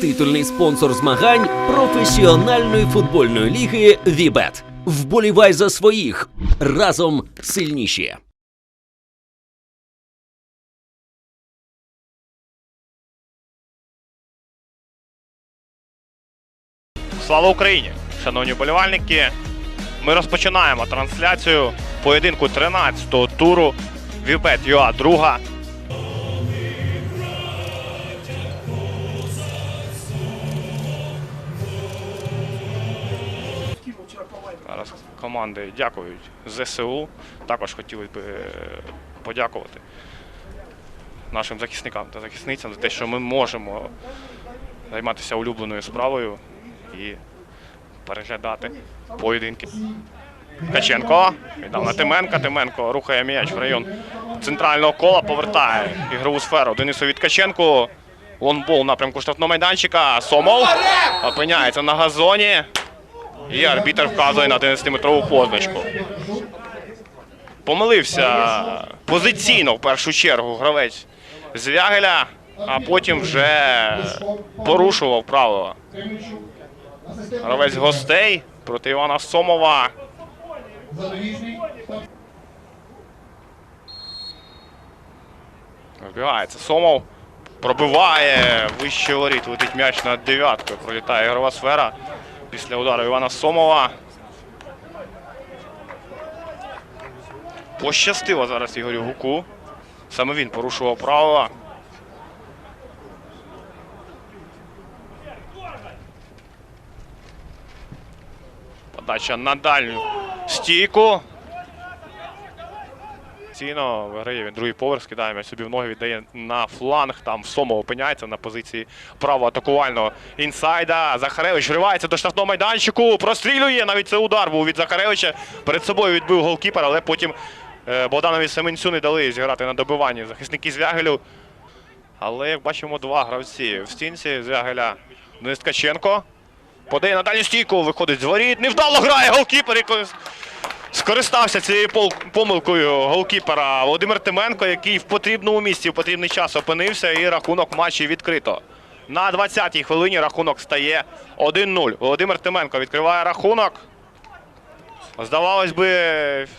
титульний спонсор змагань професіональної футбольної ліги Вібет. Вболівай за своїх разом сильніші. Слава Україні! Шановні болівальники! Ми розпочинаємо трансляцію поєдинку 13-го туру Вібет ЮА друга. Зараз команди дякують ЗСУ. Також хотіли б е, подякувати нашим захисникам та захисницям за те, що ми можемо займатися улюбленою справою і переглядати поєдинки. Каченко віддав на Тименка. Тименко рухає м'яч в район центрального кола, повертає ігрову сферу. Денису Ткаченку. Лонбол в напрямку штрафного майданчика. Сомов опиняється на газоні. І арбітр вказує на 11-метрову позначку. Помилився позиційно в першу чергу гравець Звягеля, а потім вже порушував правила. Гравець гостей проти Івана Сомова. Вбігається Сомов. Пробиває вище воріт. Летить м'яч над дев'яткою. Пролітає ігрова сфера після удару Івана Сомова. Пощастило зараз Ігорю Гуку. Саме він порушував правила. Подача на дальню стійку. Ціно виграє він другий поверх, скидає м'яч собі в ноги, віддає на фланг. Там Сомо опиняється на позиції правого атакувального інсайда. Захаревич вривається до штрафного майданчику. Прострілює. Навіть це удар був від Захаревича. Перед собою відбив голкіпер, але потім е, Богданові Семенцю не дали зіграти на добиванні захисники Звягелю. Але як бачимо, два гравці в стінці Звягеля Денис Ткаченко. Подає на дальню стійку, виходить з воріт. Невдало грає голкіпер. Скористався цією помилкою голкіпера Володимир Тименко, який в потрібному місці в потрібний час опинився, і рахунок матчі відкрито. На 20-й хвилині рахунок стає 1-0. Володимир Тименко відкриває рахунок. Здавалось би,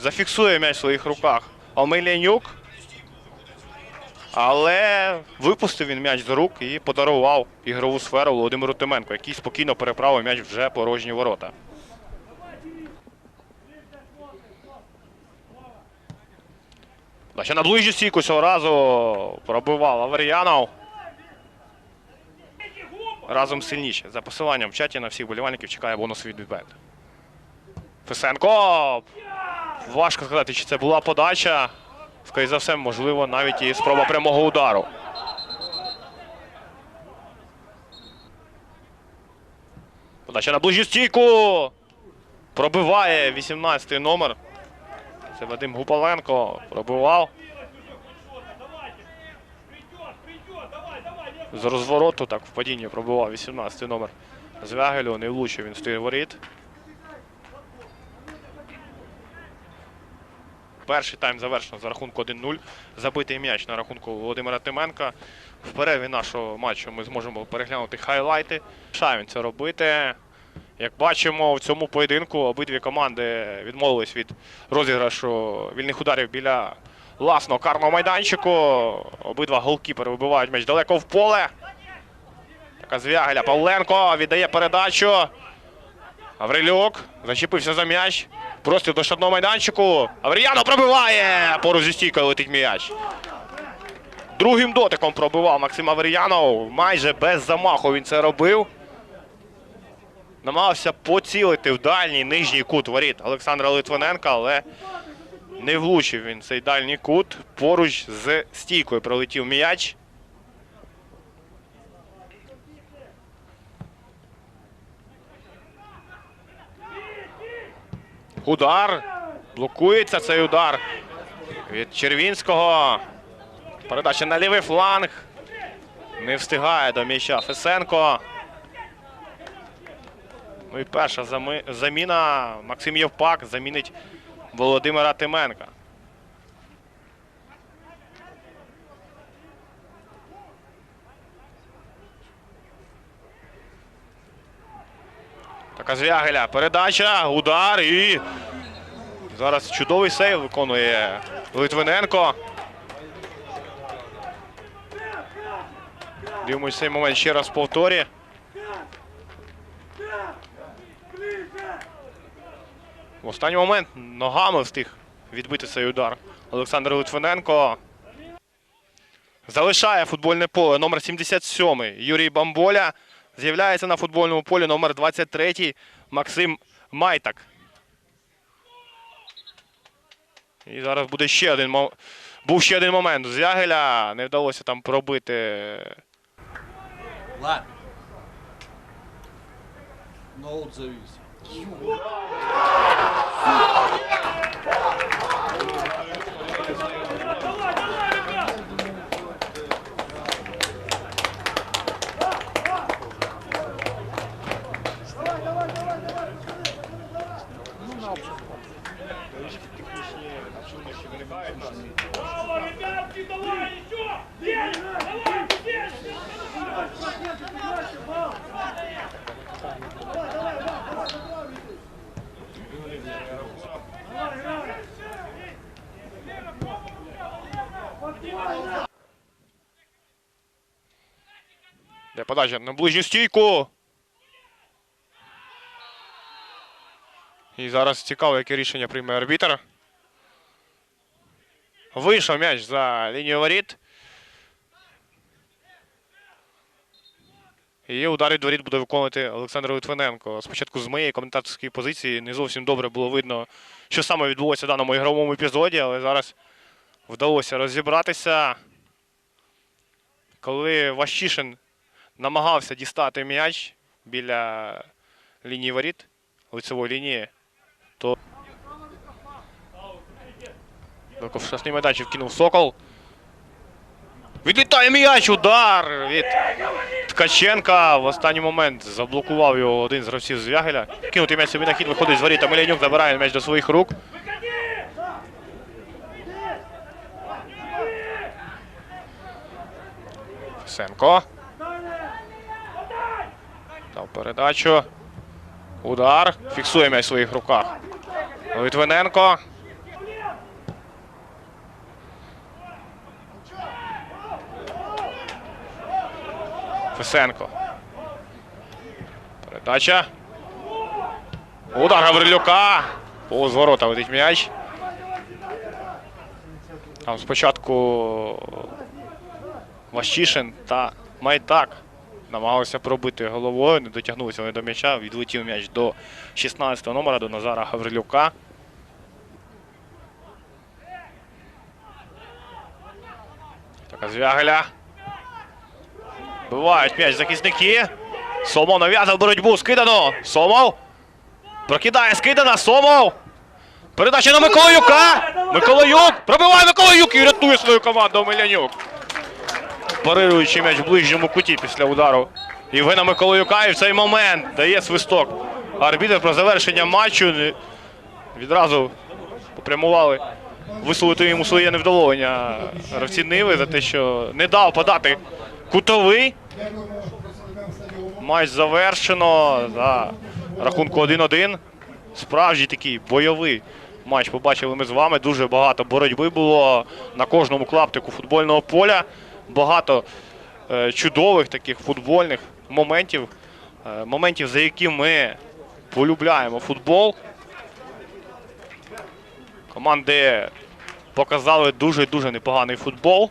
зафіксує м'яч в своїх руках Омелянюк. Але випустив він м'яч з рук і подарував ігрову сферу Володимиру Тименко, який спокійно переправив м'яч вже порожні ворота. Ще на ближню стійку цього разу пробивав Аверіянов. Разом сильніше. За посиланням в чаті на всіх болівальників чекає бонус від Бібет. Фесенко. Важко сказати, чи це була подача. Скоріше за все, можливо, навіть і спроба прямого удару. Подача на ближню стійку. Пробиває 18-й номер. Це Вадим Гупаленко пробивав. З розвороту так в падінні пробивав 18-й номер Звягелю. Не влучив він той воріт. Перший тайм завершено за рахунку 1-0. Забитий м'яч на рахунку Володимира Тименка. В перерві нашого матчу ми зможемо переглянути хайлайти. Він це робити. Як бачимо, в цьому поєдинку обидві команди відмовились від розіграшу вільних ударів біля власного карного майданчику. Обидва голкіпери вибивають м'яч далеко в поле. Така звягеля. Павленко віддає передачу. Аврилюк зачепився за м'яч. Простріл до штабного майданчику. Авріяно пробиває. Поруч зі стійкою летить м'яч. Другим дотиком пробивав Максим Аверіянов. Майже без замаху він це робив. Намагався поцілити в дальній нижній кут воріт Олександра Литвиненка, але не влучив він цей дальній кут. Поруч з стійкою пролетів м'яч. Удар. Блокується цей удар від Червінського. Передача на лівий фланг. Не встигає до м'яча Фесенко. Ну і перша заміна. Максим Євпак замінить Володимира Тименка. Така звягеля. Передача, удар і. Зараз чудовий сейв виконує Литвиненко. Дивимось цей момент ще раз в повторі. В останній момент ногами встиг відбити цей удар. Олександр Литвиненко. Залишає футбольне поле номер 77 Юрій Бамболя. З'являється на футбольному полі номер 23 Максим Майтак. І зараз буде ще один був ще один момент. У Зягеля не вдалося там пробити. Ладно. Ноут завис. you. Подача на ближню стійку. І зараз цікаво, яке рішення прийме арбітр. Вийшов м'яч за лінію воріт. І удар від воріт буде виконувати Олександр Литвиненко. Спочатку з моєї коментаторської позиції не зовсім добре було видно, що саме відбулося в даному ігровому епізоді, але зараз вдалося розібратися. Коли Ващишин намагався дістати м'яч біля лінії воріт, лицевої лінії, то Великов штрафний майданчик кинув Сокол. Відлітає м'яч, удар від Ткаченка. В останній момент заблокував його один з гравців Звягеля. Кинутий м'яч собі на хід, виходить з воріт, а Миленюк забирає м'яч до своїх рук. Фесенко. Дав передачу. Удар. Фіксує м'яч в своїх руках. Литвиненко. Фесенко. Передача. Удар Гаврилюка. Повз ворота летить м'яч. Там спочатку Ващишин та Майтак намагалися пробити головою, не дотягнулися вони до м'яча. Відлетів м'яч до 16-го номера до Назара Гаврилюка. Така звягеля. Бивають м'яч захисники. Сомов нав'язав боротьбу. Скидано. Сомов. Прокидає скидана. Сомов. Передача на Миколаюка. Миколаюк. Пробиває Миколаюк і рятує свою команду Милянюк. Парируючи м'яч в ближньому куті після удару Євгена Миколаюка. І в цей момент дає свисток. Арбітр про завершення матчу. Відразу попрямували висловити йому своє невдоволення гравці Ниви за те, що не дав подати кутовий. Матч завершено за рахунку 1-1. Справжній такий бойовий матч побачили ми з вами. Дуже багато боротьби було на кожному клаптику футбольного поля. Багато е, чудових таких футбольних моментів, е, моментів, за які ми полюбляємо футбол. Команди показали дуже-дуже непоганий футбол.